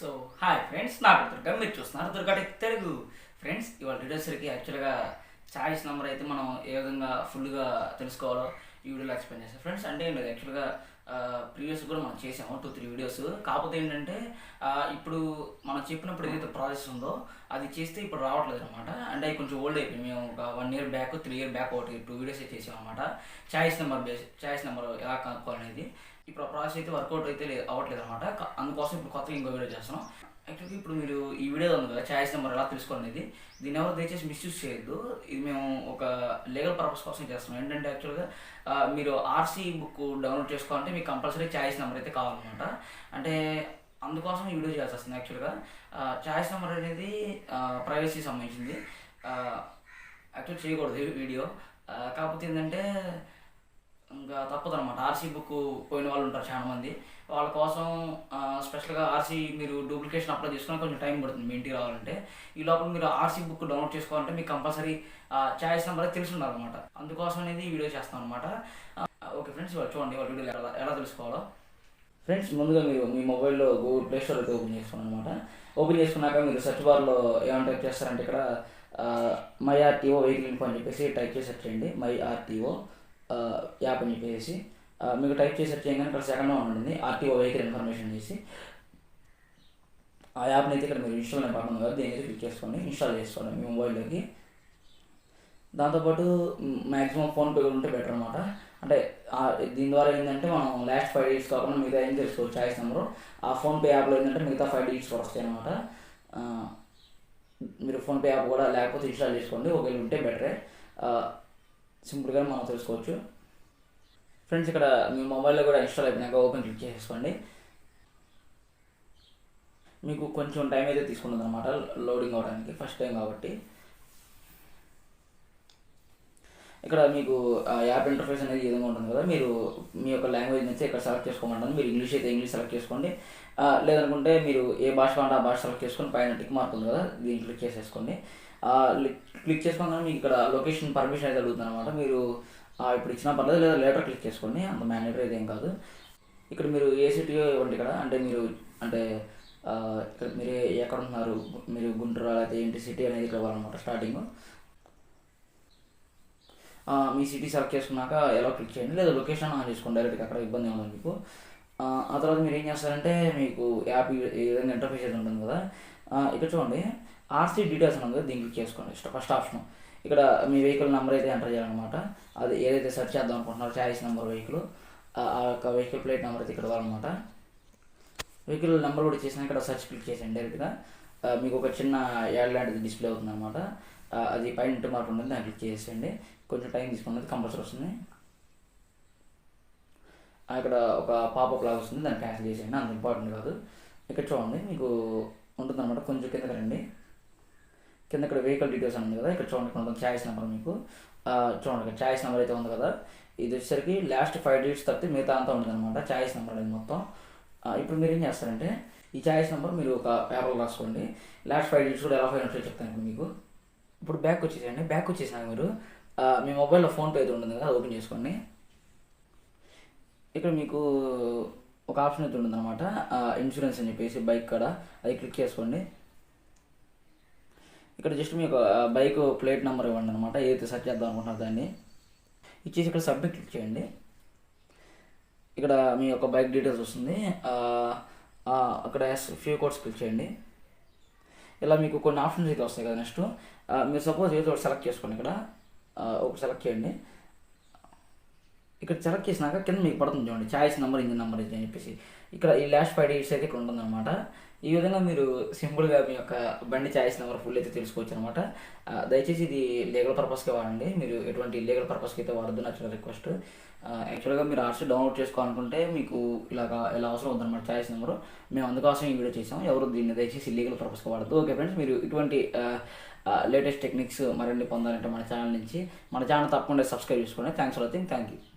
So hi friends నా పేరు దుర్గా మీరు చూస్తున్నారు దుర్గా టెక్ తెలుగు. ఫ్రెండ్స్ ఇవాళ వీడియోసరికి యాక్చువల్గా చాయిస్ నెంబర్ అయితే మనం ఏ విధంగా ఫుల్గా తెలుసుకోవాలో ఈ వీడియోలో ఎక్స్ప్లెయిన్ చేస్తాం. ఫ్రెండ్స్ అంటే ఏంటి యాక్చువల్గా ప్రీవియస్ కూడా మనం చేసాము టూ త్రీ వీడియోస్ కాకపోతే ఏంటంటే ఇప్పుడు మనం చెప్పినప్పుడు ఏదైతే ప్రాసెస్ ఉందో అది చేస్తే ఇప్పుడు రావట్లేదు అనమాట అంటే అవి కొంచెం ఓల్డ్ అయిపోయింది మేము ఒక one year back three year back ఒకటి టూ వీడియోస్ చేసాం అనమాట choice number base choice number ఎలా కనుక్కోవాలనేది. ఇప్పుడు ఆ ప్రాసెస్ అయితే వర్కౌట్ అయితే లేదు అవ్వట్లేదు అనమాట అందుకోసం ఇప్పుడు కొత్తగా ఇంకో వీడియో చేస్తున్నాం. యాక్చువల్గా ఇప్పుడు మీరు ఈ వీడియో ఉంది కదా ఛాయిస్ నెంబర్ ఎలా తెలుసుకోవాలనేది దీన్ని ఎవరు దయచేసి మిస్యూజ్ చేయొద్దు. ఇది మేము ఒక లీగల్ పర్పస్ కోసం చేస్తున్నాం. ఏంటంటే యాక్చువల్గా మీరు ఆర్సీ బుక్ డౌన్లోడ్ చేసుకోవాలంటే మీకు కంపల్సరీ ఛాయిస్ నెంబర్ అయితే కావాలన్నమాట. అంటే అందుకోసం ఈ వీడియో చేయాల్సి వస్తుంది యాక్చువల్గా చాయిస్ నెంబర్ అనేది ప్రైవసీ సంబంధించింది. యాక్చువల్ చేయకూడదు వీడియో. కాకపోతే ఏంటంటే ఇంకా తప్పదు అనమాట ఆర్సీ బుక్ పోయిన వాళ్ళు ఉంటారు చాలా మంది. వాళ్ళ కోసం స్పెషల్గా ఆర్సీ మీరు డూప్లికేషన్ అప్లై చేసుకుని కొంచెం టైం పడుతుంది మీ ఇంటికి రావాలంటే. ఈ లోపల మీరు ఆర్సీ బుక్ డౌన్లోడ్ చేసుకోవాలంటే మీకు కంపల్సరీ చాయిస్ నెంబర్ తెలిసి ఉండాలన్నమాట అందుకోసం అనేది ఈ వీడియో చేస్తాం అనమాట ఫ్రెండ్స్ ఇవాళ చూడండి వాళ్ళ వీడియో ఎలా ఎలా తెలుసుకోవాలో. ఫ్రెండ్స్ ముందుగా మీరు మీ మొబైల్లో గూగుల్ ప్లే స్టోర్ అయితే ఓపెన్ చేసుకోండి అనమాట ఓపెన్ చేసుకున్నాక మీరు సెర్చ్ బార్లో ఏమైనా టైప్ చేస్తారంటే ఇక్కడ మై ఆర్టీఓ వెహికల్ ఇన్ఫో అని చెప్పేసి టైప్ చేసి సెర్చ్ చేయండి. మై ఆర్టీఓ యాప్ అని చెప్పేసి. మీకు టైప్ చేసి సెర్చ్ చేయగానే ఇక్కడ సెకండ్ ఉంటుంది ఆర్టీఓ వెహికల్ ఇన్ఫర్మేషన్ చేసి ఆ యాప్ని అయితే ఇక్కడ మీరు ఇన్స్టాల్ అనే పక్కన కదా దీని క్లిక్ చేసుకోండి. ఇన్స్టాల్ చేసుకోండి మీ మొబైల్లోకి దాంతోపాటు మ్యాక్సిమం ఫోన్పే కూడా ఉంటే బెటర్ అనమాట అంటే దీని ద్వారా ఏంటంటే మనం లాస్ట్ ఫైవ్ డేస్ కాకుండా మిగతా ఏం తెలుసుకోవచ్చు చాయిస్ నెంబరు ఆ ఫోన్పే యాప్లో ఏంటంటే మిగతా ఫైవ్ డేట్స్ కూడా వస్తాయి అనమాట మీరు ఫోన్పే యాప్ కూడా లేకపోతే ఇన్స్టాల్ చేసుకోండి. ఒకవేళ ఉంటే బెటరే సింపుల్గా మనం తెలుసుకోవచ్చు. ఫ్రెండ్స్ ఇక్కడ మీ మొబైల్లో కూడా ఇన్స్టాల్ అయిపోయినాక ఓపెన్ క్లిక్ చేసుకోండి మీకు కొంచెం టైం అయితే తీసుకుంటుంది అనమాట లోడింగ్ అవడానికి. ఫస్ట్ టైం కాబట్టి. ఇక్కడ మీకు యాప్ ఇంటర్ఫేస్ అనేది విధంగా ఉంటుంది కదా మీరు మీ యొక్క లాంగ్వేజ్ నుంచి ఇక్కడ సెలెక్ట్ చేసుకోమంటారు మీరు ఇంగ్లీష్ అయితే ఇంగ్లీష్ సెలెక్ట్ చేసుకోండి. లేదనుకుంటే మీరు ఏ భాష కావాలంటే ఆ భాష సెలెక్ట్ చేసుకొని పైన టిక్ మార్క్ ఉంది కదా దీన్ని క్లిక్ చేసేసుకోండి. క్లిక్ చేసుకోగానే మీకు ఇక్కడ లొకేషన్ పర్మిషన్ అయితే అడుగుతుంది అనమాట మీరు ఇప్పుడు ఇచ్చినా పర్లేదు లేదా లేటర్ క్లిక్ చేసుకోండి. అంత మ్యాండేటరీ అయితే ఏం కాదు. ఇక్కడ మీరు ఏ సిటీయో ఇవ్వండి ఇక్కడ. అంటే మీరు అంటే ఇక్కడ మీరు ఎక్కడ ఉంటున్నారు? మీరు గుంటూరు లేకపోతే ఏంటి సిటీ అనేది ఇక్కడ ఇవ్వాలన్నమాట స్టార్టింగ్ మీ సిటీ సెలెక్ట్ చేసుకున్నాక ఎలా క్లిక్ చేయండి? లేదా లొకేషన్ ఆన్ చేసుకోండి డైరెక్ట్గా అక్కడ ఇబ్బంది ఉండదు మీకు. ఆ తర్వాత మీరు ఏం చేస్తారంటే మీకు యాప్ ఈ- విధంగా ఇంటర్ఫేస్ అయితే ఉంటుంది కదా ఇక్కడ చూడండి. ఆర్సీ డీటెయిల్స్ ఉంది కదా దీన్ని క్లిక్ చేసుకోండి. ఫస్ట్ ఆప్షన్ ఇక్కడ మీ వెహికల్ నెంబర్ అయితే ఎంటర్ చేయాలన్నమాట. అది ఏదైతే సెర్చ్ చేద్దాం అనుకుంటున్నారో చాయిస్ నెంబర్ వెహికల్ ఆ యొక్క వెహికల్ ప్లేట్ నెంబర్ అయితే ఇక్కడ ఇవ్వాలన్నమాట. వెహికల్ నెంబర్ కూడా చేసిన ఇక్కడ సెర్చ్ క్లిక్ చేసాను డైరెక్ట్గా మీకు ఒక చిన్న యాడ్ లాంటిది డిస్ప్లే అవుతుంది అనమాట అది పైన ఇంటి మార్క్ ఉంటుంది దాన్ని క్లిక్ చేసేయండి. కొంచెం టైం తీసుకున్నది కంపల్సరీ వస్తుంది. అక్కడ ఇక్కడ ఒక పాపప్ లాగా వస్తుంది దాన్ని క్యాన్సిల్ చేసేయండి అంత ఇంపార్టెంట్ కాదు. ఇక్కడ చూడండి మీకు ఉంటుంది అనమాట కొంచెం కిందకి రండి. కింద ఇక్కడ వెహికల్ డీటెయిల్స్ ఉంది కదా ఇక్కడ చూడండి కొంత ఛాయిస్ నెంబర్ మీకు. చూడండి ఇక్కడ ఛాయిస్ నెంబర్ అయితే ఉంది కదా. ఇది వచ్చేసరికి లాస్ట్ ఫైవ్ డేట్స్ తప్పితే మిగతా అంతా ఉంటుంది అనమాట ఛాయిస్ నెంబర్ అనేది మొత్తం. ఇప్పుడు మీరు ఏం చేస్తారంటే ఈ ఛాయిస్ నెంబర్ మీరు ఒక పేపర్ రాసుకోండి. లాస్ట్ ఫైవ్ డేట్స్ కూడా ఎలా ఫైవ్ ఉంటాయో చెప్తాను ఇప్పుడు మీకు. ఇప్పుడు బ్యాక్ వచ్చేసేయండి. బ్యాక్ వచ్చేసినాక మీరు. మీ మొబైల్లో ఫోన్పే అయితే ఉంటుంది కదా అది ఓపెన్ చేసుకోండి. ఇక్కడ మీకు ఒక ఆప్షన్ అయితే ఉంటుంది అనమాట ఇన్సూరెన్స్ అని చెప్పేసి బైక్ కాడ అది క్లిక్ చేసుకోండి. ఇక్కడ జస్ట్ మీకు బైక్ ప్లేట్ నెంబర్ ఇవ్వండి అనమాట ఏదైతే సెర్చ్ చేద్దాం అనుకుంటున్నారు దాన్ని. ఇచ్చేసి ఇక్కడ సబ్మిట్ క్లిక్ చేయండి. ఇక్కడ మీ యొక్క బైక్ డీటెయిల్స్ వస్తుంది. అక్కడ ఎస్ అక్కడ ఫ్యూ కోడ్స్ క్లిక్ చేయండి. ఇలా మీకు కొన్ని ఆప్షన్స్ అయితే వస్తాయి కదా నెక్స్ట్. మీరు సపోజ్ ఏదో ఒకటి సెలెక్ట్ చేసుకోండి ఇక్కడ. ఆ, ఒకటి సెలెక్ట్ చేయండి. ఇక్కడ సెలెక్ట్ చేసినాక కింద మీకు పడుతుంది చూడండి. ఛాయిస్ నెంబర్ ఇంజిన్ నెంబర్ ఇది అని చెప్పేసి. ఇక్కడ ఈ లాస్ట్ ఫైవ్ డేట్స్ అయితే ఇక్కడ ఉంటుందన్నమాట. ఈ విధంగా మీరు సింపుల్గా మీ యొక్క బండి ఛాయిస్ నెంబర్ ఫుల్ అయితే తెలుసుకోవచ్చు అనమాట దయచేసి ఇది లీగల్ పర్పస్కే వాడండి. మీరు ఎటువంటి లీగల్ పర్పస్కి అయితే వాడద్దు నాకు రిక్వెస్ట్. యాక్చువల్గా మీరు ఆర్సీ డౌన్లోడ్ చేసుకోవాలనుకుంటే మీకు ఇలాగా ఇలా అవసరం ఉందన్నమాట ఛాయిస్ నెంబరు. మేము అందుకోసం ఈ వీడియో చేసాం ఎవరు దీన్ని దయచేసి లీగల్ పర్పస్కి వాడద్దు. ఓకే ఫ్రెండ్స్ మీరు ఇటువంటి లేటెస్ట్ టెక్నిక్స్ మరిన్ని పొందాలంటే మన ఛానల్ నుంచి మన ఛానల్ తప్పకుండా సబ్స్క్రైబ్ చేసుకోండి. Thanks for watching. Thank you